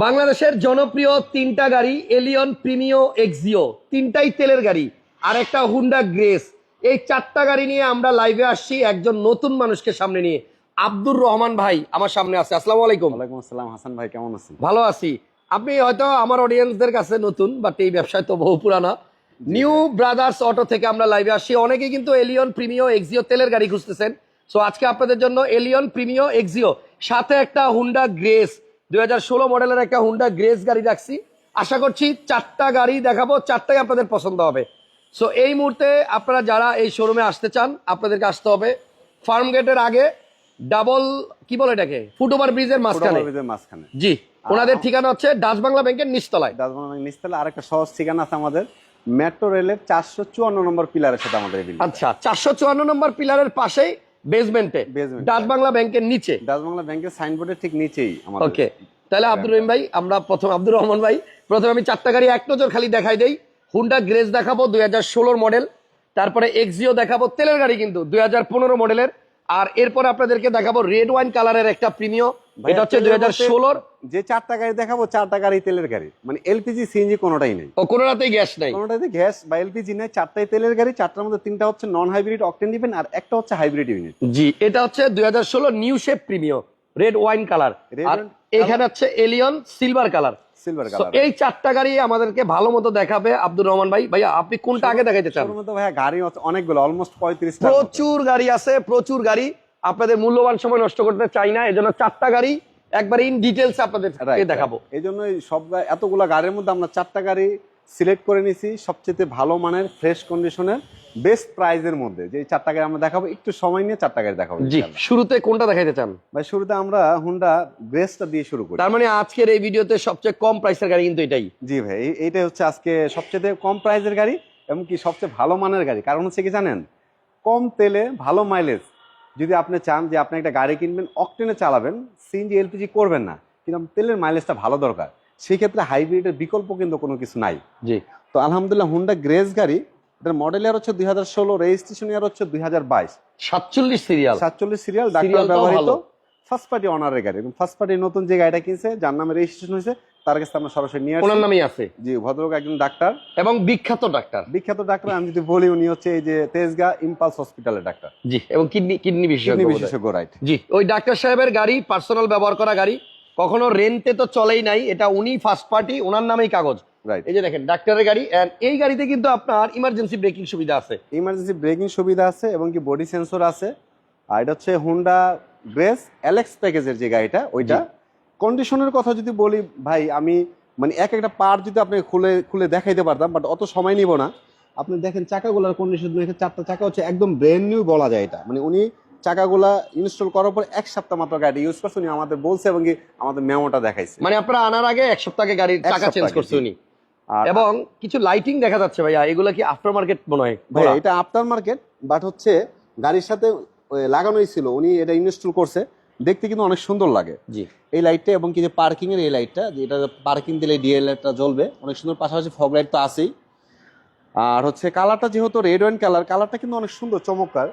বাংলাদেশের জনপ্রিয় তিনটা গাড়ি এলিয়ন প্রিমিও এক্সিও তিনটাই তেলের গাড়ি আর একটা হুন্ডা গ্রেস এই চারটা গাড়ি নিয়ে আমরা লাইভে আসছি একজন নতুন মানুষকে সামনে নিয়ে। আব্দুর রহমান ভাই আমার সামনে আছে। আসসালামু আলাইকুম। ওয়ালাইকুম আসসালাম হাসান ভাই কেমন আছেন? ভালো আছি। আপনি হয়তো আমার অডিয়েন্সদের কাছে নতুন বাট এই ব্যবসায় তো বহু পুরানা। নিউ ব্রাদার্স অটো থেকে আমরা লাইভে আসছি। অনেকেই কিন্তু এলিয়ন প্রিমিও এক্সিও তেলের গাড়ি খুঁজতেছেন। সো আজকে আপনাদের জন্য এলিয়ন প্রিমিও এক্সিও সাথে একটা হুন্ডা গ্রেস দু হাজার ষোলো মডেলের একটা হুন্ডা গ্রেস গাড়ি রাখছি। আশা করছি চারটা গাড়ি দেখাবো চারটাই আপনাদের পছন্দ হবে। সো এই মুহূর্তে আপনারা যারা এই শোরুমে আসতে চান আপনাদেরকে আসতে হবে ফার্ম গেটের আগে ডাবল কি বলে এটাকে? ফুটওভার ব্রিজের মাঝখানে। মাঝখানে। জি ওনাদের ঠিকানা হচ্ছে ডাচ বাংলা ব্যাংকের নিচতলায়। দাসবাংলা নিচতলা আরেকটা সহজ ঠিকানা আছে আমাদের মেট্রো রেলের চারশো চুয়ান্ন নম্বর পিলারের সাথে আমাদের আচ্ছা চারশো চুয়ান্ন নম্বর পিলারের পাশেই বেসমেন্টে। ডাচ বাংলা ব্যাংকের নিচে। দাসবাংলা ব্যাংকের সাইনবোর্ডের ঠিক নিচেই ওকে তাহলে আব্দুর রহিম ভাই আমরা প্রথম আব্দুর রহমান ভাই। প্রথমে আমি চারটা গাড়ি এক নজর খালি দেখাই দেই। হুন্ডা গ্রেস দেখাবো দুই হাজার ষোলোর মডেল তারপরে এক্সিও দেখাবো তেলের গাড়ি কিন্তু দুই হাজার পনেরো মডেলের আর এরপর আপনাদেরকে দেখাবো রেড ওয়াইন কালারের একটা প্রিমিয় এটা হচ্ছে দুই হাজার ষোলোর। যে চারটা গাড়ি দেখাবো চারটা গাড়ি তেলের গাড়ি। মানে এলপিজি সিএনজি কোনোটাই নেই। ও কোনো গ্যাস নাই। কোনোটাতে গ্যাস বা এলপিজি নেই চারটাই তেলের গাড়ি চারটার মধ্যে তিনটা হচ্ছে নন হাইব্রিড অকটেন আর একটা হচ্ছে হাইব্রিড ইউনিট জি এটা হচ্ছে দুই হাজার ষোলো new shape Premio red wine colour আর এখানে হচ্ছে Allion silver colour silver colour এই চারটা গাড়ি আমাদেরকে ভালো মতো দেখাবে। আব্দুর রহমান ভাই ভাইয়া আপনি কোনটা আগে দেখাইতে চান? তো ভাইয়া গাড়ি অনেকগুলো অলমোস্ট পঁয়ত্রিশটা প্রচুর গাড়ি আছে প্রচুর গাড়ি। আপনাদের মূল্যবান সময় নষ্ট করতে চাই না এজন্য চারটা গাড়ি একবার ইন ডিটেলস আপনাদের দেখাবো। এই জন্য সব এতগুলা গাড়ির মধ্যে আমরা চারটা গাড়ি সিলেক্ট করে নিছি সবচেয়ে ভালো মানের ফ্রেশ কন্ডিশনের বেস্ট প্রাইজের মধ্যে যে চারটা গাড়ি আমরা দেখাবো একটু সময় নিয়ে চারটা গাড়ি দেখাবো জি শুরুতে কোনটা দেখাইতে চান? ভাই শুরুতে আমরা হুন্ডা গ্রেসটা দিয়ে শুরু করি। তার মানে আজকের এই ভিডিওতে সবচেয়ে কম প্রাইসের গাড়ি কিন্তু এটাই। জি ভাই এই- এইটাই হচ্ছে আজকে সবচেয়ে কম প্রাইসের গাড়ি এবং কি সবচেয়ে ভালো মানের গাড়ি। কারণ হচ্ছে কি জানেন কম তেলে ভালো মাইলেজ যদি আপনি চান যে আপনি একটা গাড়ি কিনবেন অকটেনে চালাবেন সিএনজি এলপিজি করবেন না কিন্তু তেলের মাইলেজটা ভালো দরকার। সেই ক্ষেত্রে হাইব্রিডের বিকল্প কিন্তু কোনো কিছু নাই। জি। তো আলহামদুলিল্লাহ হুন্ডা গ্রেস গাড়ি এটার মডেল ইয়ার হচ্ছে দুই হাজার ষোলো রেজিস্ট্রেশন ইয়ার হচ্ছে দুই হাজার বাইশ। সাতচল্লিশ সিরিয়াল সাতচল্লিশ সিরিয়াল ডাক্তার ব্যবহৃত। ফার্স্ট পার্টি অনারের গাড়ি। ফার্স্ট পার্টি নতুন যে গাড়িটা কিনছে যার নামে রেজিস্ট্রেশন হয়েছে তার কাছে আমরা সরাসরি নিয়ে ওনার নামেই আছে। জি ভদ্রলোক একজন ডাক্তার এবং বিখ্যাত ডাক্তার বিখ্যাত ডাক্তার আমি যদি বলি উনি হচ্ছে এই যে তেজগা ইম্পালস হসপিটালের ডাক্তার জি এবং কিডনি কিডনি বিশেষজ্ঞ কিডনি বিশেষজ্ঞ রাইট জি ওই ডাক্তার সাহেবের গাড়ি পার্সোনাল ব্যবহার করা গাড়ি। কখনো রেন্টে তো চলেই নাই এটা উনি ফার্স্ট পার্টি ওনার নামেই কাগজ। এই যে দেখেন ডাক্তারের গাড়ি এই গাড়িতে কিন্তু আপনার ইমার্জেন্সি ব্রেকিং সুবিধা আছে। ইমার্জেন্সি ব্রেকিং সুবিধা আছে এবং কি বডি সেন্সর আছে। আর এটা হচ্ছে হুন্ডা গ্রেস এলেক্স প্যাকেজের যে গাড়িটা ওইটা। কন্ডিশনের কথা যদি বলি ভাই আমি মানে এক একটা পার্ট যদি আপনি খুলে খুলে দেখাইতে পারতাম বাট অত সময় নিব না। আপনি দেখেন চাকাগুলোর কন্ডিশন দেখেন চারটা চাকা হচ্ছে একদম ব্র্যান্ড নিউ বলা যায় এটা। মানে উনি চাকাগুলা ইনস্টল করার পর এক সপ্তাহ মাত্র গাড়ি ইউজ করছে উনি আমাদের বলছে এবং কি আমাদের মেমোটা দেখাইছে। মানে আপনারা আনার আগে এক সপ্তাহ আগে গাড়ির সপ্তাহ চেঞ্জ করছে উনি। এবং কিছু লাইটিং দেখা যাচ্ছে ভাইয়া এগুলো কি আফটার মার্কেট মনে হয়? এটা আফটার মার্কেট বাট হচ্ছে গাড়ির সাথে লাগানোই ছিল। উনি এটা ইনস্টল করছে। দেখতে কিন্তু অনেক সুন্দর লাগে। জি। এই লাইটটা এবং কি যে পার্কিং এর এই লাইটটা যেটা পার্কিং দিলে ডিএল লাইটটা জ্বলবে অনেক সুন্দর। পাশাপাশি ফগ লাইট তো আছেই। আর হচ্ছে কালারটা যেহেতু রেড ওয়াইন কালার কালারটা কিন্তু অনেক সুন্দর চমৎকার।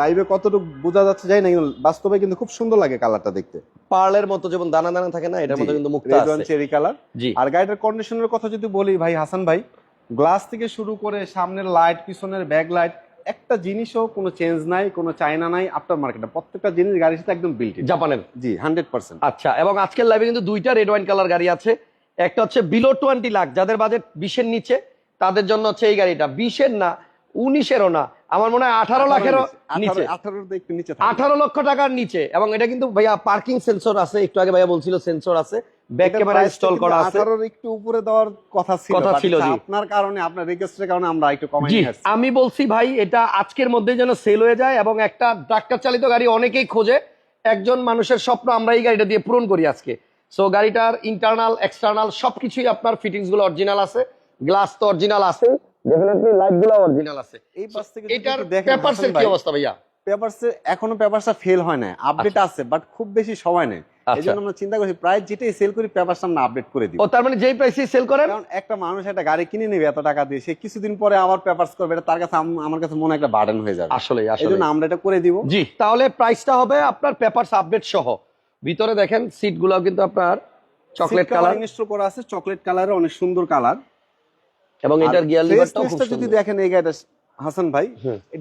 লাইভে কতটুকু বোঝা যাচ্ছে যায় না কিন্তু বাস্তবে কিন্তু খুব সুন্দর লাগে কালারটা দেখতে। পার্লের মতো যেমন দানা দানা থাকে না এটার মতো কিন্তু মুক্ত আছে। চেরি কালার জি। আর গাড়িটার কন্ডিশনের কথা যদি বলি ভাই হাসান ভাই গ্লাস থেকে শুরু করে সামনের লাইট পিছনের ব্যাক লাইট একটা জিনিসও কোনো চেঞ্জ নাই কোনো চায়না নাই আফটার মার্কেটে প্রত্যেকটা জিনিস গাড়ির সাথে একদম বিল্ট জাপানের? জি হান্ড্রেড পার্সেন্ট আচ্ছা এবং আজকের লাইভে কিন্তু দুইটা রেড ওয়াইন কালার গাড়ি আছে। একটা হচ্ছে বিলো টোয়েন্টি লাখ যাদের বাজেট বিশের নিচে তাদের জন্য হচ্ছে এই গাড়িটা। বিশের না উনিশেরও না আমার মনে হয় আঠারো লাখেরও নিচে। আঠারো লক্ষ টাকার নিচে এবং এটা কিন্তু ভাইয়া পার্কিং সেন্সর আছে একটু আগে ভাইয়া বলছিল সেন্সর আছে ব্যাক ক্যামেরা ইনস্টল করা আছে 18 একটু উপরে দেওয়ার কথা ছিল কথা ছিল, জি। আপনার কারণে আপনার রিকোয়েস্টের কারণে আমরা একটু কমাই আসছি আমি বলছি ভাই এটা আজকের মধ্যে যেন সেল হয়ে যায় এবং একটা ট্রাক্টর চালিত গাড়ি অনেকেই খোঁজে একজন মানুষের স্বপ্ন আমরা এই গাড়িটা দিয়ে পূরণ করি আজকে সো গাড়িটার ইন্টারনাল এক্সটার্নাল সবকিছুই আপনার ফিটিংসগুলো অরিজিনাল আছে গ্লাস তো অরিজিনাল আছে ডেফিনেটলি লাইটগুলো অরিজিনাল আছে। এই পাশ থেকে এটার একটু পেপারস এর কি অবস্থা ভাইয়া? পেপারসে এখনও পেপারসটা ফেল হয় না আপডেট আছে বাট খুব বেশি সময় নেই। আচ্ছা। আমরা চিন্তা করছি প্রায় যেটাই সেল করি পেপারসটা আমরা আপডেট করে দিই ও তার মানে যেই প্রাইসে সেল করেন? কারণ একটা মানুষ একটা গাড়ি কিনে নেবে এত টাকা দিয়ে সে কিছুদিন পরে আবার পেপারস করবে এটা তার কাছে আমার কাছে মনে একটা বার্ডেন হয়ে যাবে। আসলে এই আসলে জন্য আমরা এটা করে দিব। জি তাহলে প্রাইসটা হবে আপনার পেপারস আপডেট সহ। ভিতরে দেখেন সিটগুলো কিন্তু আপনার চকলেট কালার ইনস্টল করা আছে চকলেট কালারের অনেক সুন্দর কালার এবং এটার গিয়ার লিভারটাও খুব সুন্দর যদি দেখেন এই গাড়িটা হাসান ভাই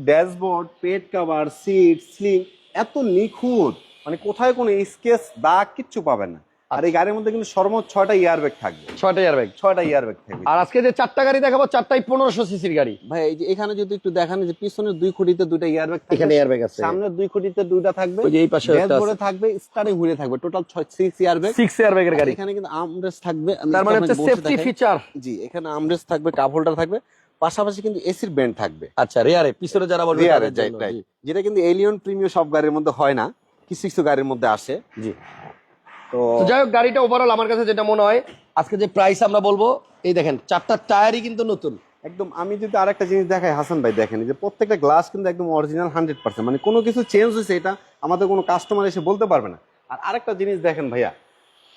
ড্যাশবোর্ড পেট কভার সিট স্লিং এত নিখুঁত। মানে কোথায় কোনো স্কেচ দাগ কিচ্ছু পাবেন না। আর এই গাড়ির মধ্যে কিন্তু সর্বোচ্চ ছয়টা ইয়ারব্যাগ থাকবে। ছয়টা এয়ারব্যাগ ছয়টা ইয়ারব্যাগ থাকবে। আর আজকে যে চারটা গাড়ি দেখাবো চারটাই পনেরোশো সিসির গাড়ি। ভাই এই যে এখানে যদি একটু দেখান যে পিছনের দুই খুঁটিতে দুইটা ইয়ারব্যাগ এখানে এয়ারব্যাগ আছে। সামনের দুই খুঁটিতে দুইটা থাকবে ওই যে এই পাশে একটা ড্যাশবোর্ডে থাকবে স্টারিং হুইলে থাকবে টোটাল ছয় সিক্স ইয়ারব্যাগ সিক্স এয়ারব্যাগের গাড়ি। এখানে কিন্তু আমরেস থাকবে তার মানে হচ্ছে সেফটি ফিচার জি এখানে আমরেস থাকবে কাপ হোল্ডার থাকবে পাশাপাশি কিন্তু এসির ব্যান্ড থাকবে। আচ্ছা রেয়ারে পিছনে যারা বলবে রিয়ারে যেটা কিন্তু এলিয়ন প্রিমিয়াম সব গাড়ির মধ্যে হয় না কিছু কিছু গাড়ির মধ্যে আসে। জি। তো যাই হোক গাড়িটা ওভারঅল আমার কাছে যেটা মনে হয় আজকে যে প্রাইস আমরা বলব এই দেখেন চারটা টায়ারই কিন্তু নতুন। একদম আমি যদি আরেকটা জিনিস দেখাই হাসান ভাই দেখেন যে প্রত্যেকটা গ্লাস কিন্তু একদম অরিজিনাল হান্ড্রেড পার্সেন্ট মানে কোনো কিছু চেঞ্জ হয়েছে এটা আমাদের কোনো কাস্টমার এসে বলতে পারবে না। আর আরেকটা জিনিস দেখেন ভাইয়া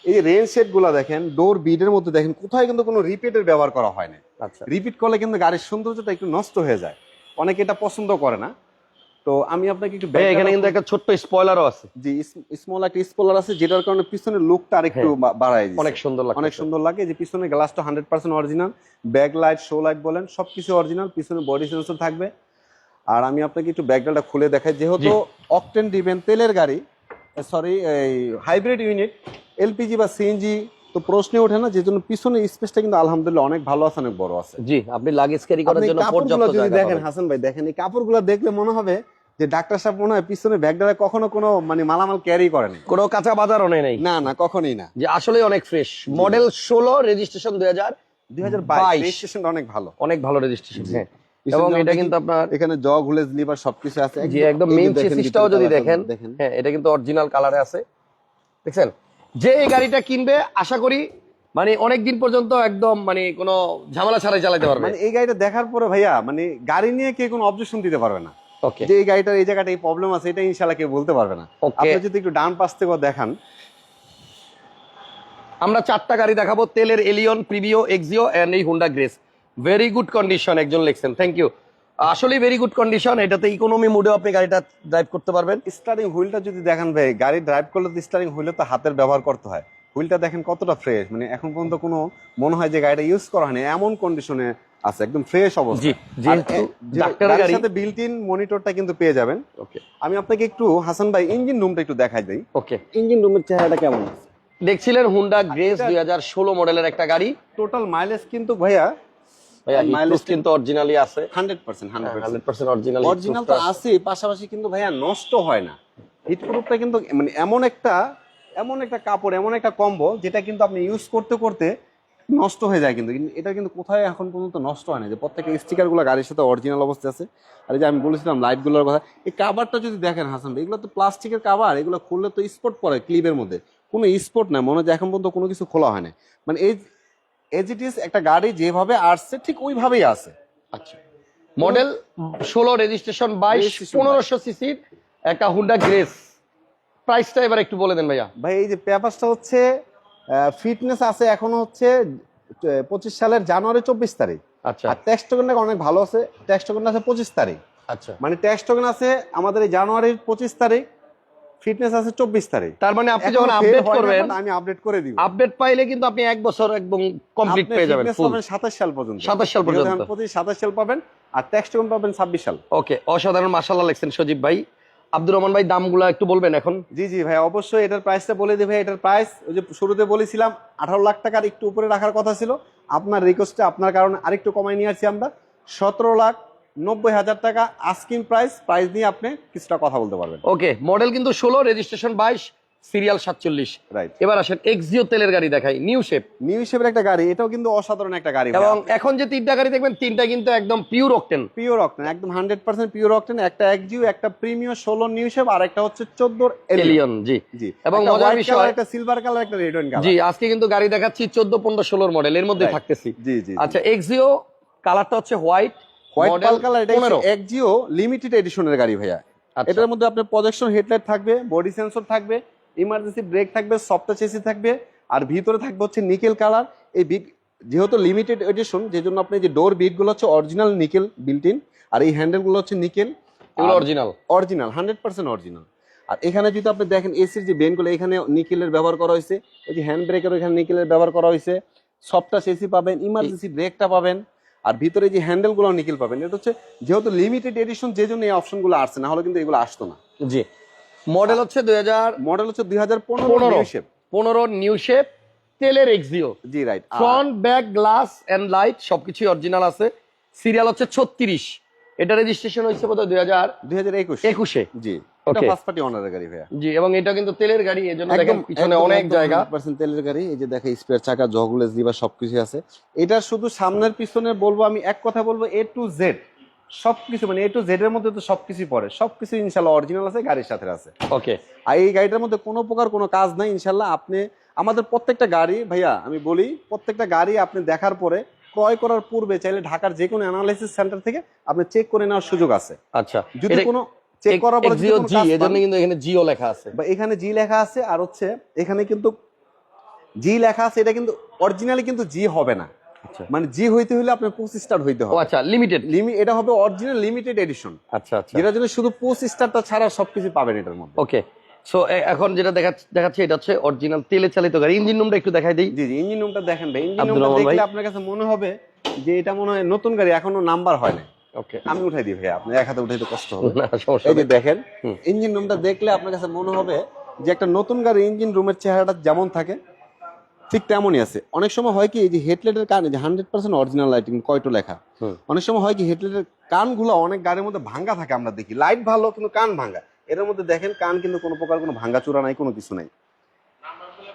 এই রেন সেটগুলা দেখেন ডোর বিডের মধ্যে দেখেন কোথায় কিন্তু কোনো রিপিটের ব্যবহার করা হয় না আচ্ছা। রিপিট করলে কিন্তু গাড়ির সৌন্দর্যটা একটু নষ্ট হয়ে যায়। অনেকে এটা পছন্দ করে না। তো আমি আপনাকে একটু এখানে কিন্তু একটা ছোট্ট স্পয়লারও আছে। জি স্মল একটা স্পলার আছে যেটার কারণে পিছনের লুকটা আর একটু বা- বাড়ায়। অনেক সুন্দর লাগে অনেক সুন্দর লাগে যে পিছনে গ্লাসটা hundred percent original back light show light বলেন সবকিছু অরিজিনাল পিছনে বডি সেন্সর থাকবে। আর আমি আপনাকে একটু ব্যাকডালটা খুলে দেখাই যেহেতু অকটেন ডিভেন তেলের গাড়ি সরি এই হাইব্রিড ইউনিট এলপিজি বা সিএনজি তো প্রশ্নে ওঠে না যে জন্য পিছনে স্পেসটা কিন্তু আলহামদুলিল্লাহ অনেক ভালো আছে অনেক বড় আছে। জি আপনি লাগেজ ক্যারি করার জন্য পর্যাপ্ত জায়গা দেখেন হাসান ভাই দেখেন এই কাপড়গুলো দেখলে মনে হবে যে ডাক্তার সাহেব মনে হয় পিছনে ব্যাগডালে কখনো কোনো মানে মালামাল ক্যারি করেনি কোনো কাঁচা বাজারও নেই নাই? না না কখনোই না। যে আসলে অনেক ফ্রেশ মডেল ষোলো রেজিস্ট্রেশন দুই হাজার দুই হাজার বাইশ। রেজিস্ট্রেশনটা অনেক ভালো। অনেক ভালো রেজিস্ট্রেশন জি। হ্যাঁ। এবং এটা কিন্তু আপনার এখানে জগ হুলেজ লিভার সবকিছু আছে। যে একদম মেইন চেসিসটাও যদি দেখেন হ্যাঁ এটা কিন্তু অরিজিনাল কালারে আছে। দেখছেন? যে এই গাড়িটা কিনবে আশা করি মানে অনেক দিন পর্যন্ত একদম মানে কোনো ঝামেলা ছাড়াই চালাতে পারবে। মানে এই গাড়িটা দেখার পরে ভাইয়া মানে গাড়ি নিয়ে কেউ কোনো অবজেকশন দিতে পারবে না। যে এই গাড়িটার এই জায়গাটা এই প্রবলেম আছে এটা ইনশাল্লাহ কেউ বলতে পারবে না। আপনি যদি একটু ডান পাশ থেকে দেখান। আমরা চারটা গাড়ি দেখাবো তেলের এলিয়ন প্রিভিও এক্সিও এন্ড এই Honda Grace very good condition একজন লিখছেন থ্যাংক ইউ আসলে ভেরি গুড কন্ডিশন এটাতে ইকোনমি মোডে আপনি গাড়িটা ড্রাইভ করতে পারবেন। স্টারিং হুইলটা যদি দেখেন ভাই গাড়ি ড্রাইভ করলে তো স্টারিং হুইলে তো হাতের ব্যবহার করতে হয়। হুইলটা দেখেন কতটা ফ্রেশ মানে এখন পর্যন্ত কোনো মনে হয় যে গাড়িটা ইউজ করা হয়নি এমন কন্ডিশনে আছে একদম ফ্রেশ অবস্থা। ডাক্তারের সাথে বিল্ট ইন মনিটরটা কিন্তু পেয়ে যাবেন। ওকে আমি আপনাকে একটু হাসান ভাই ইঞ্জিন রুমটা একটু দেখাই দিই। ওকে ইঞ্জিন রুমের চেহারাটা কেমন দেখছিলেন হুন্ডা গ্রেস দুই হাজার ষোলো মডেলের একটা গাড়ি। টোটাল মাইলেজ কিন্তু ভাইয়া ভাইয়া মাইলেজ কিন্তু অরিজিনালি আছে। Hundred percent hundred hundred percent original original তো আছে পাশাপাশি কিন্তু ভাইয়া নষ্ট হয় না। হিট প্রুফটা কিন্তু মানে এমন একটা এমন একটা কাপড় এমন একটা কম্বল যেটা কিন্তু আপনি ইউজ করতে করতে নষ্ট হয়ে যায় কিন্তু। এটা কিন্তু কোথায় এখন পর্যন্ত নষ্ট হয় না। যে প্রত্যেকটা স্টিকারগুলো গাড়ির সাথে অরিজিনাল অবস্থা আছে। আর যে আমি বলেছিলাম লাইটগুলোর কথা এই কাভারটা যদি দেখেন হাসান ভাই এগুলো তো প্লাস্টিকের কাভার এগুলো খুললে তো স্পট পড়ে ক্লিপের মধ্যে। কোনো স্পট না মনে হয় এখন পর্যন্ত কোনো কিছু খোলা হয় না। মানে এই এজ ইট ইজ একটা গাড়ি যেভাবে আসছে ঠিক ওইভাবেই আছে। আচ্ছা। মডেল ষোলো রেজিস্ট্রেশন বাইশ পনেরোশো সিসির একটা হুন্ডা গ্রেস প্রাইসটা এবার একটু বলে দেন ভাইয়া। ভাই এই যে পেপারসটা হচ্ছে ফিটনেস আছে এখনও হচ্ছে পঁচিশ সালের জানুয়ারি চব্বিশ তারিখ। আচ্ছা। আর ট্যাক্স টোকেনটা অনেক ভালো আছে। ট্যাক্স টোকেন আছে পঁচিশ তারিখ। আচ্ছা। মানে ট্যাক্স টোকেন আছে আমাদের এই জানুয়ারির পঁচিশ তারিখ ফিটনেস আছে চব্বিশ তারিখ। তার মানে আপনি যখন আপডেট করবেন আমি আপডেট করে দিব। আপডেট পাইলে কিন্তু আপনি এক বছর একদম কমপ্লিট পেয়ে যাবেন সাতাশ সাল পর্যন্ত। 27 সাল পর্যন্ত। সাতাশ সাল পাবেন আর ট্যাক্স টোকেন পাবেন ছাব্বিশ সাল। ওকে অসাধারণ মাসাল্লাহ লিখছেন সজীব ভাই। আব্দুর রহমান ভাই দামগুলো একটু বলবেন এখন? জি জি ভাই অবশ্যই এটার প্রাইসটা বলে দিই ভাই। এটার প্রাইস ওই যে শুরুতে বলেছিলাম আঠারো লাখ টাকার একটু উপরে রাখার কথা ছিল। আপনার রিকোয়েস্টে আপনার কারণে আরেকটু কমাই নিয়ে আসছি আমরা। সতেরো লাখ নব্বই হাজার টাকা আস্কিং প্রাইস প্রাইস নিয়ে আপনি কিছুটা কথা বলতে পারবেন। ওকে মডেল কিন্তু ষোলো রেজিস্ট্রেশন বাইশ। সিরিয়াল সাতচল্লিশ। রাইট এবার আসেন এক্সিও তেলের গাড়ি দেখাই নিউ শেপ নিউ হিসেবের একটা গাড়ি এটাও কিন্তু অসাধারণ একটা গাড়ি এবং এখন যে তিনটা গাড়ি দেখবেন তিনটা কিন্তু একদম পিওর অকটেন পিওর অকটেন একদম হান্ড্রেড পার্সেন্ট পিওর অকটেন একটা একজিও একটা প্রিমিয়াম ষোলো নিউ শেপ আর একটা হচ্ছে চোদ্দ এলিয়ন জি। জি। এবং মজার বিষয়- একটা সিলভার কালার একটা রেড ওয়াইন জি আজকে কিন্তু গাড়ি দেখাচ্ছি চোদ্দ পনেরো ষোলোর মডেল এর মধ্যে থাকতেছি। জি জি আচ্ছা এক্সিও কালারটা হচ্ছে হোয়াইট হোয়াইট পাল কালার এটা একজিও লিমিটেড এডিশনের গাড়ি ভাইয়া। আচ্ছা। এটার মধ্যে আপনার প্রজেকশন হেডলাইট থাকবে বডি সেন্সর থাকবে ইমার্জেন্সি ব্রেক থাকবে সফটওয়্যার চেসি থাকবে আর ভিতরে থাকবে হচ্ছে নিকেল কালার। এই বিগ যেহেতু লিমিটেড এডিশন যে জন্য আপনি যে ডোর বিটগুলো হচ্ছে অরিজিনাল নিকেল বিল্ট ইন আর এই হ্যান্ডেলগুলো হচ্ছে নিকেল। এগুলো original original hundred percent original আর এখানে যদি আপনি দেখেন এসির যে বেনগুলো এখানে নিকেলের ব্যবহার করা হয়েছে ওই যে হ্যান্ড ব্রেকের এখানে নিকেলের ব্যবহার করা হয়েছে। সবটা এসি পাবেন ইমার্জেন্সি ব্রেকটা পাবেন আর ভিতরে যে হ্যান্ডেলগুলো নিকেল পাবেন এটা হচ্ছে যেহেতু লিমিটেড এডিশন যে জন্য এই অপশনগুলো আসছে না হলে কিন্তু এগুলো আসতো না। জি। মডেল হচ্ছে দুই হাজার মডেল হচ্ছে দুই হাজার পনেরো। পনেরো। পনেরো নিউ শেপ তেলের Axio G right front back glass and light সবকিছুই অরিজিনাল আছে। সিরিয়াল হচ্ছে ছত্রিশ। এটা রেজিস্ট্রেশন হয়েছে বোধহয় দুই হাজার দুই হাজার একুশ। একুশে। জি। এটা Okay. অনারের গাড়ি ভাইয়া। জি এবং এটা কিন্তু তেলের গাড়ি দেখেন পিছনে অনেক জায়গা। তেলের গাড়ি। এই যে দেখে স্পেয়ার চাকা জগুলেস দিবা সবকিছু আছে। এটা শুধু সামনের পিছনে বলব আমি এক কথা বলব এ টু জেড সবকিছু মানে এ টু জেড এর মধ্যে তো সবকিছু পড়ে। সবকিছু ইনশাল্লাহ অরিজিনাল আছে গাড়ির সাথে আছে। ওকে আর এই গাড়িটার মধ্যে কোনো প্রকার কোনো কাজ নাই ইনশাল্লাহ। আপনি আমাদের প্রত্যেকটা গাড়ি ভাইয়া আমি বলি প্রত্যেকটা গাড়ি আপনি দেখার পরে ক্রয় করার পূর্বে চাইলে ঢাকার যে কোনো অ্যানালাইসিস সেন্টার থেকে আপনি চেক করে নেওয়ার সুযোগ আছে। আচ্ছা। যদি কোনো চেক করার পরে জি কাজ এই জন্য কিন্তু এখানে জিও লেখা আছে। বা এখানে জি লেখা আছে আর হচ্ছে এখানে কিন্তু জি লেখা আছে এটা কিন্তু অরিজিনালি কিন্তু জি হবে না। মানে জি হইতে হলে আপনার পুশ স্টার হইতে হবে। আচ্ছা লিমিটেড লিমি এটা হবে অরিজিনাল লিমিটেড এডিশন আচ্ছা আচ্ছা। যেটা জন্য শুধু পুশ স্টারটা ছাড়া সবকিছু পাবেন এটার মধ্যে। ওকে সো এখন যেটা দেখা- দেখাচ্ছে এটা হচ্ছে অরিজিনাল তেলে চালিত গাড়ি। ইঞ্জিন রুমটা একটু দেখাই দিই। জি জি ইঞ্জিন রুমটা দেখেন ভাই। ইঞ্জিন রুমটা দেখলে আপনার কাছে মনে হবে যে এটা মনে হয় নতুন গাড়ি এখনও নাম্বার হয় না ওকে আমি উঠাই দিই ভাই আপনি এক হাতে উঠাইতে কষ্ট হবে। না সমস্যা এই যে নেই। দেখেন। ইঞ্জিন রুমটা দেখলে আপনার কাছে মনে হবে যে একটা নতুন গাড়ি ইঞ্জিন রুমের চেহারাটা যেমন থাকে ঠিক তেমনই আছে। অনেক সময় হয় কি এই যে হেডলাইটের কান যে হান্ড্রেড পার্সেন্ট অরিজিনাল লাইটিং কয়টো লেখা। অনেক সময় হয় কি হেডলাইটের কানগুলো অনেক গাড়ির মধ্যে ভাঙ্গা থাকে আমরা দেখি। লাইট ভালো কিন্তু কান ভাঙ্গা। এর মধ্যে দেখেন কান কিন্তু কোনো প্রকার কোনো ভাঙ্গা চূড়া নাই কোনো কিছু নাই।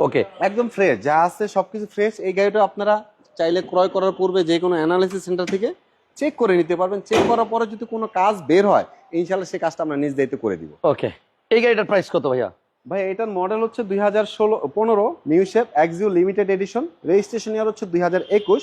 ওকে। একদম ফ্রেশ যা আছে সবকিছু ফ্রেশ এই গাড়িটা আপনারা চাইলে ক্রয় করার পূর্বে যে কোনো অ্যানালিসিস সেন্টার থেকে চেক করে নিতে পারবেন। চেক করার পরে যদি কোনো কাজ বের হয় ইনশাল্লাহ সেই কাজটা আমরা নিজ দায়িত্ব করে দিব। ওকে। এই গাড়িটার প্রাইস কত ভাইয়া? ভাই এটার মডেল হচ্ছে দুই হাজার ষোলো পনেরো new shape Axio limited edition registration year হচ্ছে দুই হাজার একুশ।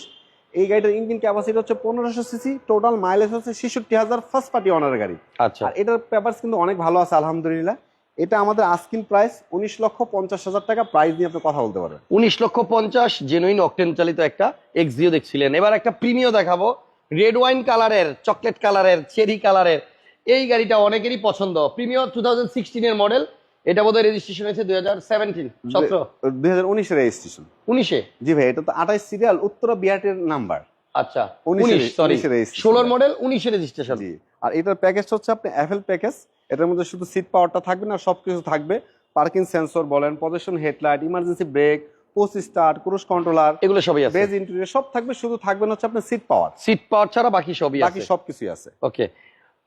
এই গাড়িটার ইঞ্জিন ক্যাপাসিটি হচ্ছে পনেরোশো সিসি টোটাল মাইলেজ হচ্ছে ছেষট্টি হাজার ফার্স্ট পার্টি অনার গাড়ি। আচ্ছা। আর এটার পেপারস কিন্তু অনেক ভালো আছে আলহামদুলিল্লাহ। এটা আমাদের আস্কিন প্রাইস উনিশ লক্ষ পঞ্চাশ হাজার টাকা। প্রাইস নিয়ে আপনি কথা বলতে পারবেন উনিশ লক্ষ পঞ্চাশ জেনুইন অকটেন চালিত একটা এক্সিও দেখছিলেন। এবার একটা প্রিমিয় দেখাবো। রেড ওয়াইন কালারের চকলেট কালারের চেরি কালারের এই গাড়িটা অনেকেরই পছন্দ। প্রিমিয় টু থাউজেন্ড সিক্সটিনের মডেল এটা বোধহয় রেজিস্ট্রেশন হয়েছে দুই হাজার সেভেন্টিন সতেরো। দুই হাজার উনিশের রেজিস্ট্রেশন উনিশে? জি ভাই এটা তো আঠাইশ সিরিয়াল উত্তরা বিআরটির নাম্বার আচ্ছা উনিশে- উনিশ সরি উনিশে। ষোলোর মডেল উনিশে রেজিস্ট্রেশন জি। আর এটার প্যাকেজ হচ্ছে আপনি অ্যাপেল প্যাকেজ এটার মধ্যে শুধু সিট পাওয়ারটা থাকবে না সবকিছু থাকবে। পার্কিং সেন্সর বলেন position headlight emergency brake push start cruise controller এগুলো সবই আছে। বেজ ইন্টেরিয়র সব থাকবে শুধু থাকবে না হচ্ছে আপনার সিট পাওয়ার সিট পাওয়ার ছাড়া বাকি সবই বাকি সবকিছুই আছে। ওকে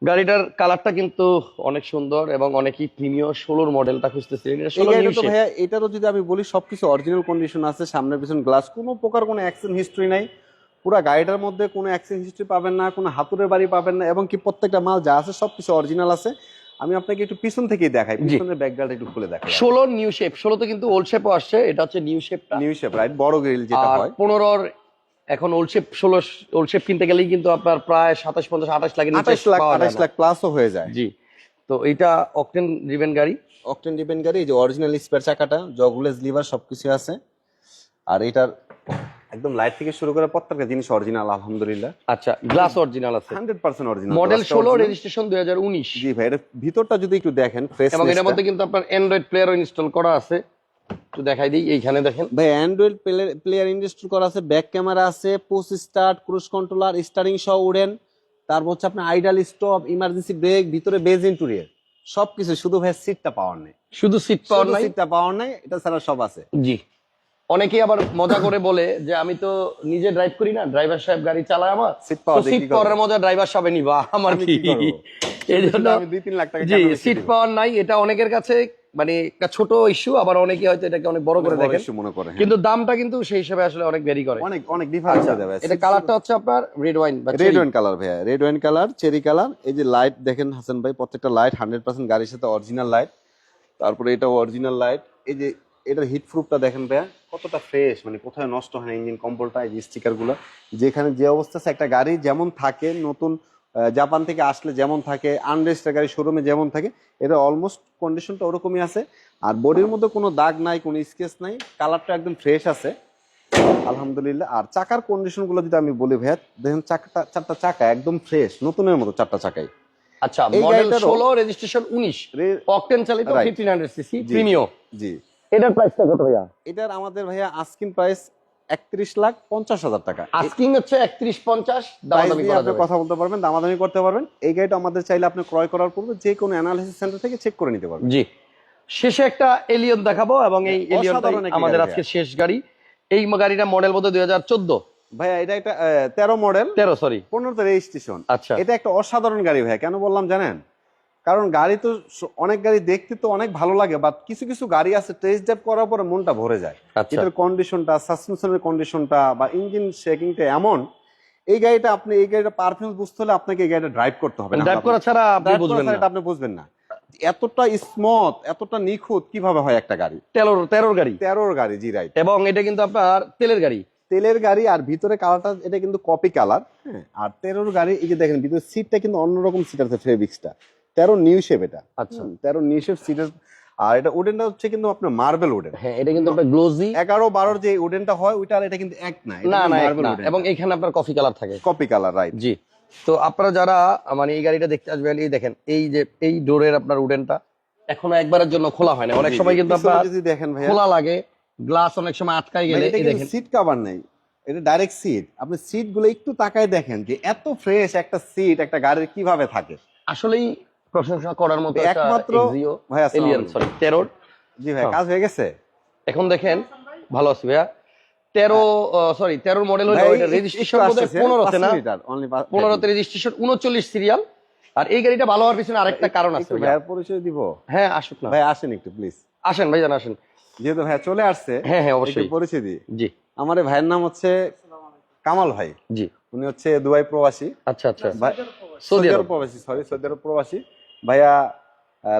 গাড়িটার কালারটা কিন্তু অনেক সুন্দর এবং অনেকই প্রিমিয় ষোলোর মডেলটা খুঁজতেছিলেন তো ভাইয়া এটারও যদি আমি বলি সবকিছু অরিজিনাল কন্ডিশন আছে সামনের পিছন গ্লাস কোনো প্রকার কোনো অ্যাক্সিডেন্ট হিস্ট্রি নাই। পুরো গাড়িটার মধ্যে কোনো অ্যাক্সিডেন্ট হিস্ট্রি পাবেন না কোনো হাতুড়ের বাড়ি পাবেন না এবং কি প্রত্যেকটা মাল যা আছে সব কিছু অরিজিনাল আছে। আমি আপনাকে একটু পিছন থেকেই দেখাই। পিছনের ব্যাকগ্রাউন্ড একটু খুলে দেখাই। ষোলোর নিউ শেপ ষোলোতে কিন্তু ওল্ড শেপও আসছে এটা হচ্ছে নিউ শেপটা নিউ শেপ রাইট বড় গ্রিল যেটা হয়। পনেরোর এখন ওল্ড শেপ ষোলো ওল্ড শেপ কিনতে গেলেই কিন্তু আপনার প্রায় সাতাশ পঞ্চাশ আঠাশ লাখ আঠাশ লাখ আঠাশ লাখ প্লাসও হয়ে যায়। জি। তো এটা অকটেন রিভেন গাড়ি। অকটেন ডিপেন্ড গাড়ি এই যে অরিজিনাল স্পেয়ার চাকাটা জগলেস লিভার সবকিছু আছে। আর এটার একদম লাইট থেকে শুরু করে প্রত্যেকটা জিনিস অরিজিনাল আলহামদুলিল্লাহ। আচ্ছা গ্লাস অরিজিনাল আছে। হান্ড্রেড পার্সেন্ট অরিজিনাল মডেল ষোলো রেজিস্ট্রেশন দুই হাজার উনিশ। জি ভাই এটা ভিতরটা যদি একটু দেখেন ফ্রেশ এবং এটার মধ্যে কিন্তু আপনার অ্যান্ড্রয়েড প্লেয়ারও ইনস্টল করা আছে। একটু দেখাই দিই এইখানে দেখেন। ভাই অ্যান্ড্রয়েড প্লেয়ার ইনস্টল করা আছে ব্যাক ক্যামেরা আছে push start cruise controller steering সহ উড়েন। তারপর হচ্ছে আপনার আইডাল স্টপ ইমার্জেন্সি ব্রেক ভিতরে বেজ ইন্টুরিয়ার সবকিছু শুধু ভাই সিটটা পাওয়ার নেই। শুধু সিট পাওয়ার নাই? সিটটা পাওয়ার নাই এটা ছাড়া সব আছে। জি। অনেকেই আবার মজা করে বলে যে আমি তো নিজে ড্রাইভ করি না ড্রাইভার সাহেব গাড়ি চালায় আমার। সিট পাওয়ার সিট পাওয়ার মজা ড্রাইভার সাহেব নিবা আমার কি? এই জন্য আমি দুই তিন লাখ টাকা জি সিট পাওয়ার নাই এটা অনেকের কাছে মানে একটা ছোট ইস্যু আবার অনেকে হয়তো এটাকে অনেক বড় করে দেখেন। মনে করে হ্যাঁ। কিন্তু দামটা কিন্তু সেই হিসেবে আসলে অনেক ভেরি করে। অনেক অনেক ডিফারেন্স হয়ে যাবে। এটা কালারটা হচ্ছে আপনার রেড ওয়াইন বা রেড ওয়াইন কালার ভাইয়া। Red wine colour cherry colour এই যে লাইট দেখেন হাসান ভাই প্রত্যেকটা লাইট হান্ড্রেড পার্সেন্ট গাড়ির সাথে অরিজিনাল লাইট তারপরে এটা অরিজিনাল লাইট এই যে এটার হিট প্রুফটা দেখেন ভাইয়া কতটা ফ্রেশ মানে কোথায় নষ্ট হয় না ইঞ্জিন কম্পোলটা এই যে স্টিকারগুলো। যেখানে যে অবস্থা আছে একটা গাড়ি যেমন থাকে নতুন জাপান থেকে আসলে যেমন থাকে আনরেস্টের গাড়ি শোরুমে যেমন থাকে এটা অলমোস্ট কন্ডিশনটা ওরকমই আছে। আর বডির মধ্যে কোনো দাগ নাই কোনো স্কেচ নাই কালারটা একদম ফ্রেশ আছে। আলহামদুলিল্লাহ। আর চাকার কন্ডিশনগুলো যদি আমি বলি ভাইয়া দেখেন চাকাটা চারটা চাকা একদম ফ্রেশ নতুনের মতো চারটা চাকাই। আচ্ছা মডেল গাড়িটারও- ষোলো রেজিস্ট্রেশন উনিশ। রে- অকটেন চালিত Right. ফিফটিন হান্ড্রেড সিসি জি। প্রিমিও জি। এটার প্রাইসটা কত ভাইয়া? এটার আমাদের ভাইয়া আস্কিন প্রাইস একত্রিশ লাখ পঞ্চাশ হাজার টাকা। আস্কিং হচ্ছে একত্রিশ পঞ্চাশ দামাদামি আপনি কথা বলতে পারবেন দামাদামি করতে পারবেন। এই গাড়িটা আমাদের চাইলে আপনি ক্রয় করার পূর্বে যে কোনো অ্যানালিসিস সেন্টার থেকে চেক করে নিতে পারবেন। জি। শেষে একটা এলিয়ন দেখাবো এবং এই এলিয়ন আমাদের আজকে শেষ গাড়ি। এই গাড়িটা মডেল বোধহয় দুই হাজার চোদ্দ। ভাইয়া এটা একটা তেরো মডেল তেরো সরি পনেরোতে রেজিস্ট্রেশন আচ্ছা। এটা একটা অসাধারণ গাড়ি ভাইয়া কেন বললাম জানেন? কারণ গাড়ি তো অনেক গাড়ি দেখতে তো অনেক ভালো লাগে বাট কিছু কিছু গাড়ি আছে টেস্ট ড্রাইভ করার পরে মনটা ভরে যায়। আচ্ছা। এটার কন্ডিশনটা সাসপেনশনের কন্ডিশনটা বা ইঞ্জিন শেকিংটা এমন এই গাড়িটা আপনি এই গাড়িটা পারফরমেন্স বুঝতে হলে আপনাকে এই গাড়িটা ড্রাইভ করতে হবে ড্রাইভ করা ছাড়া আপনি বুঝবেন না। আপনি বুঝবেন না। এতটা স্মুথ এতটা নিখুঁত কীভাবে হয় একটা গাড়ি? তেরোর তেরোর গাড়ি। তেরোর গাড়ি জি রাইট এবং এটা কিন্তু আপনার তেলের গাড়ি। তেলের গাড়ি আর ভিতরে কালারটা এটা কিন্তু কপি কালার হ্যাঁ। আর তেরোর গাড়ি এই যে দেখেন ভিতরে সিটটা কিন্তু অন্যরকম সিট আছে ফেব্রিক্সটা তেরো নিউ শেপ এটা। আচ্ছা। তেরো নিউ শেপ সিটের আর এটা উডেনটা হচ্ছে কিন্তু আপনার মার্বেল উডেন। হ্যাঁ এটা কিন্তু আপনার গ্লোজি। এগারো বারোর যে উডেনটা হয় ওইটা আর এটা কিন্তু এক না না না এবং এখানে আপনার কফি কালার থাকে। কপি কালার রাইট জি। তো আপনারা যারা মানে এই গাড়িটা দেখতে আসবেন এই দেখেন এই যে এই ডোরের আপনার উডেনটা এখনও একবারের জন্য খোলা হয় না। অনেক সময় কিন্তু আপনার যদি দেখেন ভাইয়া। খোলা লাগে গ্লাস অনেক সময় আটকাই গেলে এই দেখেন। সিট কভার নেই। এটা ডাইরেক্ট সিট আপনি সিটগুলো একটু তাকায় দেখেন যে এত ফ্রেশ একটা সিট একটা গাড়ির কীভাবে থাকে। আসলেই প্রশংসা করার মতো একমাত্র ভাই আসসালামু সরি তেরোর জি ভাই। কাজ হয়ে গেছে? এখন দেখেন ভালো আছে ভাইয়া। তেরো সরি তেরোর মডেল হলো ভাই, রেজিস্ট্রেশন না? উনচল্লিশ সিরিয়াল আর এই গাড়িটা ভালো হওয়ার পিছনে আরেকটা কারণ আছে ভাইয়া। পরিচয় দিব? হ্যাঁ আসুক না। ভাই আসেন একটু প্লিজ আসেন ভাইজান আসেন। যেহেতু ভাইয়া চলে আসছে হ্যাঁ হ্যাঁ অবশ্যই। পরিচয় দিই। জি। আমার এই ভাইয়ের নাম হচ্ছে কামাল ভাই। জি। উনি হচ্ছে দুবাই প্রবাসী। আচ্ছা আচ্ছা ভাই সৌদি আরব। প্রবাসী সরি সৌদি আরব প্রবাসী। ভাইয়া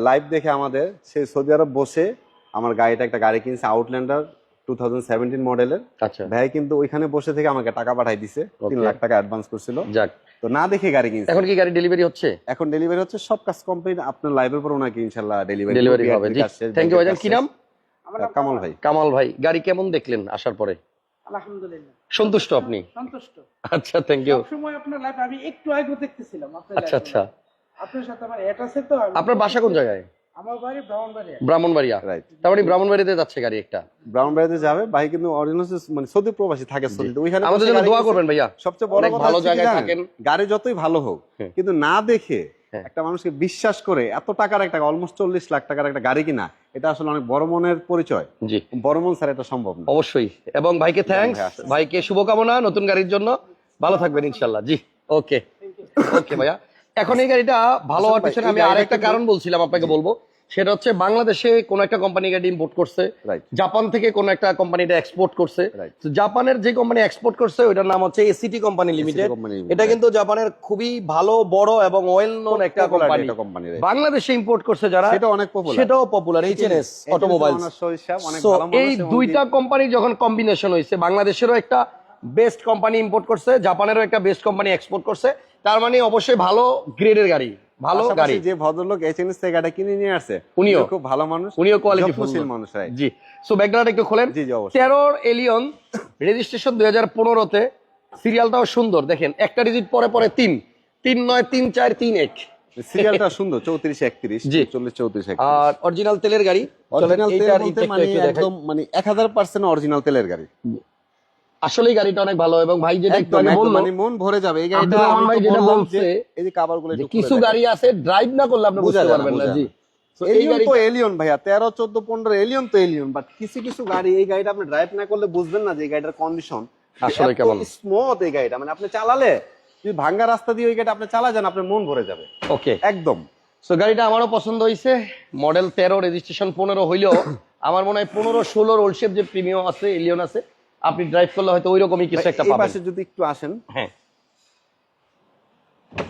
লাইভ দেখে আমাদের সেই সৌদি আরব বসে আমার গাড়িটা একটা গাড়ি কিনছে আউটল্যান্ডার টু থাউজেন্ড সেভেন্টিন মডেলের আচ্ছা। ভাই কিন্তু ওইখানে বসে থেকে আমাকে টাকা পাঠাই দিছে। তিন লাখ টাকা অ্যাডভান্স করছিল। যাক। তো না দেখে গাড়ি কিনছে। এখন কি গাড়ি ডেলিভারি হচ্ছে? এখন ডেলিভারি হচ্ছে সব কাজ কমপ্লিট আপনার লাইভের পর ওনাকে ইনশাল্লাহ ডেলিভারি ডেলিভারি হবে। জি। থ্যাংক ইউ ভাইজান। কি নাম? কামাল ভাই। কামাল ভাই। গাড়ি কেমন দেখলেন আসার পরে? আলহামদুলিল্লাহ। সন্তুষ্ট আপনি? সন্তুষ্ট। আচ্ছা থ্যাংক ইউ সময় আপনার লাইফ আমি একটু আগে দেখতেছিলাম। আচ্ছা আচ্ছা। আপনার সাথে আমার অ্যাড আছে তো আপনার বাসা কোন জায়গায়? আমার বাড়ি ব্রাহ্মণবাড়িয়া। ব্রাহ্মণবাড়িয়া। রাইট তার মানে ব্রাহ্মণবাড়িতে যাচ্ছে গাড়ি একটা। ব্রাউন যাবে ভাই কিন্তু অরিজিনাল মানে সৌদি প্রবাসী থাকে সৌদিতে ওইখানে আমাদের জন্য দোয়া করবেন ভাইয়া। সবচেয়ে বড় কথা ভালো জায়গায় থাকেন। গাড়ি যতই ভালো হোক হ্যাঁ। কিন্তু না দেখে হ্যাঁ। একটা মানুষকে বিশ্বাস করে এত টাকার একটা অলমোস্ট চল্লিশ লাখ টাকার একটা গাড়ি কিনা এটা আসলে অনেক বড় মনের পরিচয়। জি। বড় মন ছাড়া এটা সম্ভব না। অবশ্যই। এবং ভাইকে থ্যাঙ্কস ভাই আসছে। ভাইকে শুভকামনা নতুন গাড়ির জন্য। ভালো থাকবেন ইনশাল্লাহ। জি ওকে। ওকে ভাইয়া। এখন এই গাড়িটা ভালো হওয়ার পিছনে আমি আরেকটা কারণ বলছিলাম আপনাকে বলব। সেটা হচ্ছে বাংলাদেশে কোন একটা কোম্পানি গাড়ি ইম্পোর্ট করছে জাপান থেকে কোন একটা কোম্পানিটা এক্সপোর্ট করছে। জাপানের যে কোম্পানি এক্সপোর্ট করছে ওইটার নাম হচ্ছে এসিটি কোম্পানি লিমিটেড এটা কিন্তু জাপানের খুবই ভালো বড় এবং ওয়েল নোন একটা কোম্পানি কোম্পানি বাংলাদেশে ইম্পোর্ট করছে যারা সেটা অনেক পপুলার সেটাও পপুলার এইচএনএস So, এই দুইটা কোম্পানি যখন কম্বিনেশন হয়েছে বাংলাদেশেরও একটা বেস্ট কোম্পানি ইম্পোর্ট করছে জাপানেরও একটা বেস্ট কোম্পানি এক্সপোর্ট করছে তার মানে অবশ্যই ভালো গ্রেডের গাড়ি ভালো গাড়ি। যে ভদ্রলোক এইচএনএস থেকে গাড়ি কিনে নিয়ে আসছে উনিও। খুব ভালো মানুষ উনিও কোয়ালিটি মানুষ। জি। সো ব্যাকগ্রাউন্ড একটু খোলেন। জি জি অবশ্যই। তেরোর এলিয়ন রেজিস্ট্রেশন দুই হাজার পনেরোতে সিরিয়ালটাও সুন্দর দেখেন একটা ডিজিট পরে পরে তিন তিন নয় তিন চার তিন এক। সিরিয়ালটা সুন্দর চৌত্রিশ একত্রিশ জি। চল্লিশ চৌত্রিশ আর অরিজিনাল তেলের গাড়ি অরিজিনাল তেল এইটার বলতে ইনটেকটা মানে একদম মানে এক হাজার পার্সেন্ট অরিজিনাল তেলের গাড়ি। আসলেই গাড়িটা অনেক ভালো এবং ভাই যেটা একটু আগে বলল মানে মন ভরে যাবে। এই গাড়িটা আমি ভাই যেটা বলছে, এই যে কাভারগুলো কিছু গাড়ি আছে ড্রাইভ না করলে আপনি বুঝতে পারবেন না জি। এলিয়ন তো এলিয়ন ভাইয়া তেরো চোদ্দ পনেরো এলিয়ন তো এলিয়ন বাট কিছু কিছু গাড়ি এই গাড়িটা আপনি ড্রাইভ না করলে বুঝবেন না যে এই গাড়িটার কন্ডিশন আসলে কেমন। স্মুথ এই গাড়িটা মানে আপনি চালালে যদি ভাঙ্গা রাস্তা দিয়ে ওই গাড়িটা আপনি চালা যান আপনার মন ভরে যাবে। ওকে একদম। সো গাড়িটা আমারও পছন্দ হয়েছে মডেল তেরো রেজিস্ট্রেশন পনেরো হইলেও আমার মনে হয় পনেরো ষোলোর ওল্ডশেপ যে প্রিমিয়াম আছে এলিয়ন আছে আপনি ড্রাইভ করলে হয়তো ওই রকমই কিছু একটা পাবেন। পাশে যদি একটু আসেন। হ্যাঁ।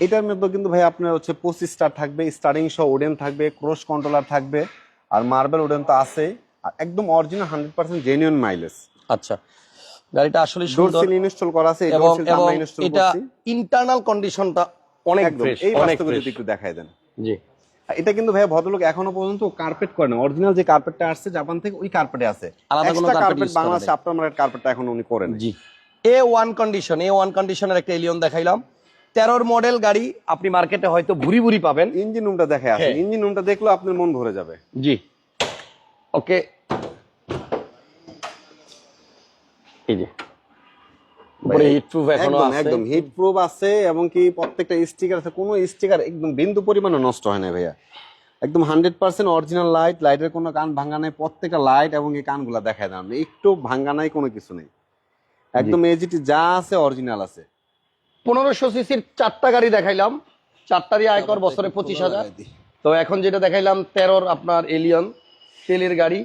এটার মধ্যে কিন্তু ভাই আপনার হচ্ছে পঁচিশ স্টার থাকবে স্টারিং সহ ওডেন থাকবে ক্রস কন্ট্রোলার থাকবে আর মার্বেল ওডেন তো আছে আর একদম original hundred percent genuine mileage আচ্ছা। গাড়িটা আসলে ডোর সুন্দর। সিল ইনস্টল করা আছে এবং এটা ইন্টারনাল কন্ডিশনটা অনেক ফ্রেশ অনেক যদি একটু দেখাই দেন। জি। এটা কিন্তু ভাই ভদ্রলোক এখনও পর্যন্ত কার্পেট করে না অরিজিনাল যে কার্পেটটা আসছে জাপান থেকে ওই কার্পেটে আছে। আলাদা কোনো কার্পেট বাংলাদেশে আফটার মার্কেট কার্পেটটা এখন উনি করেন জি। A one condition A one কন্ডিশনের একটা এলিয়ন দেখাইলাম। তেরোর মডেল গাড়ি আপনি মার্কেটে হয়তো ভুরি ভুরি পাবেন। ইঞ্জিন রুমটা দেখে আসেন। ইঞ্জিন রুমটা দেখলেও আপনার মন ভরে যাবে। জি। ওকে এই যে। উপরে হিট এখনও একদম আছে। একদম হিট প্রুফ আছে এবং কি প্রত্যেকটা স্টিকার আছে। কোনো স্টিকার একদম বিন্দু পরিমাণে নষ্ট হয় না ভাইয়া। একদম হান্ড্রেড পার্সেন্ট অরিজিনাল লাইট লাইটের কোনো কান ভাঙ্গা নাই প্রত্যেকটা লাইট এবং এই কানগুলা দেখায় দাম একটু ভাঙ্গা নাই কোনো কিছু নেই। একদম এজিটি যা আছে অরিজিনাল আছে। পনেরোশো সিসির চারটা গাড়ি দেখাইলাম। চারটারই আয়কর বছরে পঁচিশ হাজার। তো এখন যেটা দেখাইলাম তেরোর আপনার এলিয়ন তেলের গাড়ি।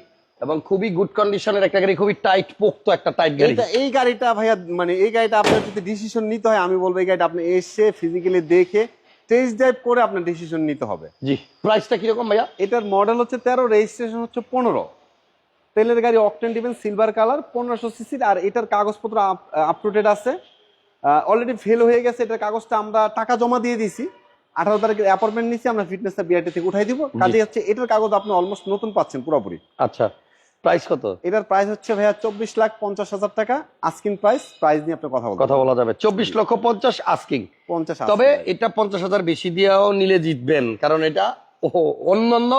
এবং খুবই গুড কন্ডিশনের একটা গাড়ি খুবই টাইট পোক্ত একটা টাইট গাড়ি। এই গাড়িটা ভাইয়া মানে এই গাড়িটা আপনার যদি ডিসিশন নিতে হয় আমি বলব এই গাড়িটা আপনি এসে ফিজিক্যালি দেখে টেস্ট ড্রাইভ করে আপনার ডিসিশন নিতে হবে। জি প্রাইসটা কীরকম ভাইয়া? এটার মডেল হচ্ছে তেরো রেজিস্ট্রেশন হচ্ছে পনেরো। তেলের গাড়ি অকটেন দিবেন সিলভার কালার পনেরোশো সিসির আর এটার কাগজপত্র আপ টু ডেট আছে। অলরেডি ফেল হয়ে গেছে এটার কাগজটা আমরা টাকা জমা দিয়ে দিছি। আঠারো তারিখের অ্যাপয়েন্টমেন্ট নিছি আমরা ফিটনেসটা বিআরটি থেকে উঠাই দিব। কাজে হচ্ছে এটার কাগজ আপনি অলমোস্ট নতুন পাচ্ছেন পুরোপুরি। আচ্ছা। প্রাইস কত? এটার প্রাইস হচ্ছে ভাইয়া চব্বিশ লাখ পঞ্চাশ হাজার টাকা। আস্কিং প্রাইস প্রাইস নিয়ে আপনি কথা কথা বলা যাবে। চব্বিশ লক্ষ পঞ্চাশ আস্কিং পঞ্চাশ তবে এটা পঞ্চাশ হাজার বেশি দিয়েও নিলে জিতবেন কারণ এটা অন্যান্য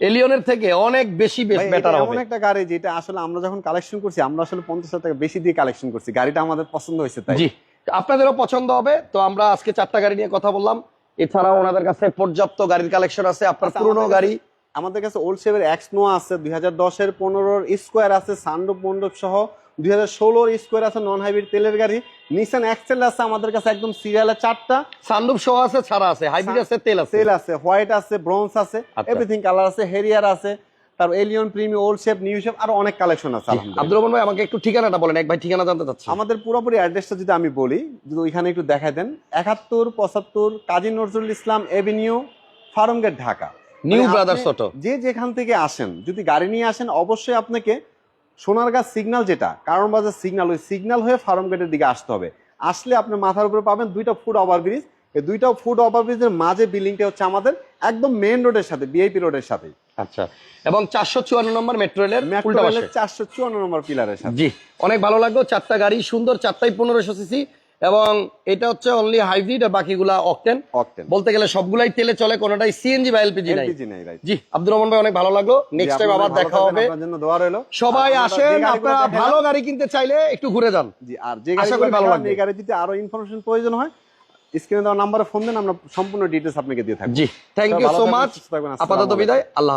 এলিয়নের থেকে অনেক বেশি বেটার হবে এমন একটা গাড়ি যেটা আসলে আমরা যখন কালেকশন করছি আমরা আসলে পঞ্চাশ হাজার টাকা বেশি দিয়ে কালেকশন করছি। গাড়িটা আমাদের পছন্দ হয়েছে তাই জি। আপনাদেরও পছন্দ হবে। তো আমরা আজকে চারটা গাড়ি নিয়ে কথা বললাম। এছাড়াও ওনাদের কাছে পর্যাপ্ত গাড়ির কালেকশন আছে। আপনার আচ্ছা, পুরনো গাড়ি আমাদের কাছে ওল্ড শেভের এক্স নোয়া আছে দুই হাজার দশের পনেরোর স্কোয়ার আছে সানরূপ মণ্ডপ সহ দুই হাজার ষোলোর স্কোয়ার আছে নন হাইব্রিড তেলের গাড়ি। নিসান এক্সেল আছে আমাদের কাছে একদম সিরিয়ালে চারটা। সানরূপ সহ আছে ছাড়া আছে হাইব্রিড আছে তেল আছে। তেল আছে হোয়াইট আছে ব্রোঞ্জ আছে আচ্ছা। এভরিথিং কালার আছে হেরিয়ার আছে তারপর Allion premium old shape new shape আরও অনেক কালেকশন আছে। আব্দুর রহমান ভাই আমাকে একটু ঠিকানাটা বলেন এক ভাই ঠিকানা জানতে চাচ্ছি। আমাদের পুরোপুরি অ্যাড্রেসটা যদি আমি বলি যদি ওইখানে একটু দেখাই দেন একাত্তর পঁচাত্তর কাজী নজরুল ইসলাম এভিনিউ ফার্মগেট ঢাকা। নিউ মানে ব্রাদার্স অটো যে যেখান থেকে আসেন যদি গাড়ি নিয়ে আসেন অবশ্যই আপনাকে সোনারগাঁ সিগন্যাল যেটা কারণ বাজার সিগন্যাল ওই সিগন্যাল হয়ে ফার্ম গেটের দিকে আসতে হবে। আসলে আপনি মাথার উপরে পাবেন দুইটা ফুট ওভারব্রিজ এই দুইটা ফুট ওভারব্রিজের মাঝে বিল্ডিংটা হচ্ছে আমাদের একদম মেইন রোডের সাথে বিআইপি রোডের সাথে আচ্ছা এবং চারশো চুয়ান্ন নম্বর মেট্রো রেলের। চারশো চুয়ান্ন নম্বর পিলারের সাথে। জি অনেক ভালো লাগল চারটা গাড়ি সুন্দর চারটাই পনেরোশো সিসি এবং এটা হচ্ছে অনলি হাইব্রিড আর বাকিগুলা অকটেন অকটেন বলতে গেলে সবগুলাই তেলে চলে কোনোটাই সিএনজি বা এলপিজি নাই। এলপিজি নাই রাইট জি আব্দুর রহমান ভাই অনেক ভালো লাগল। নেক্সট টাইম আবার দেখা হবে। আপনার জন্য দোয়া রইল। সবাই আসেন আপনারা ভালো গাড়ি কিনতে চাইলে একটু ঘুরে যান। জি আর যে আশা করি ভালো লাগবে। এই গাড়ি যদি আরও ইনফরমেশন প্রয়োজন হয় স্ক্রিনে দেওয়া নাম্বারে ফোন দেন আমরা সম্পূর্ণ ডিটেলস আপনাকে দিয়ে থাকব। জি থ্যাংক ইউ সো মাচ আপাতত বিদায় আল্লাহ